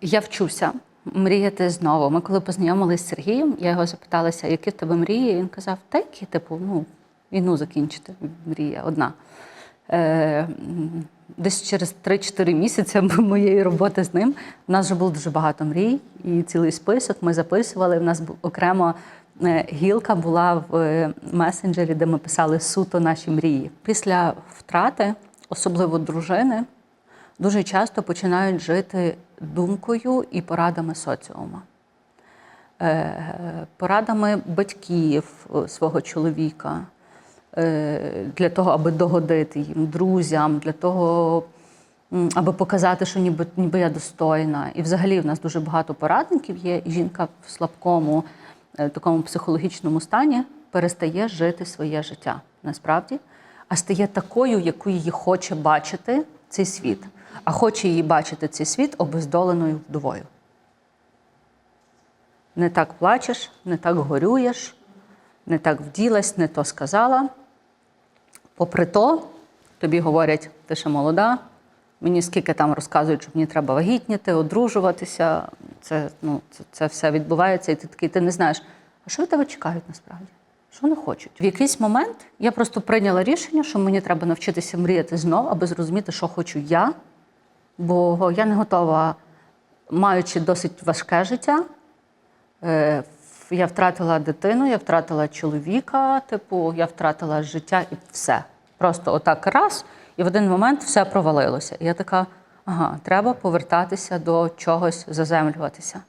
Я вчуся мріяти знову. Ми коли познайомилися з Сергієм, я його запиталася, які в тебе мрії. Він казав, та які, типу, ну, війну закінчити. Мрія одна. Е, десь через 3-4 місяці моєї роботи з ним у нас вже було дуже багато мрій і цілий список. Ми записували. У нас окремо е, гілка була в е, месенджері, де ми писали суто наші мрії. Після втрати, особливо дружини, дуже часто починають жити думкою і порадами соціума. Е, Порадами батьків е, свого чоловіка е, для того, аби догодити їм, друзям, для того, аби показати, що ніби, ніби я достойна. І взагалі в нас дуже багато порадників є, і жінка в слабкому такому психологічному стані перестає жити своє життя насправді, а стає такою, яку її хоче бачити цей світ. А хоче її бачити цей світ обездоленою вдовою. Не так плачеш, не так горюєш, не так вділась, не то сказала. Попри то, тобі говорять, ти ще молода, мені скільки там розказують, що мені треба вагітніти, одружуватися. Це, ну, це, це все відбувається, і ти такий, ти не знаєш, а що від тебе чекають насправді? Що не хочуть? В якийсь момент я просто прийняла рішення, що мені треба навчитися мріяти знову, аби зрозуміти, що хочу я, бо я не готова, маючи досить важке життя, Е, Я втратила дитину, я втратила чоловіка, типу, я втратила життя і все. Просто отак раз, і в один момент все провалилося. І я така, ага, треба повертатися до чогось, заземлюватися.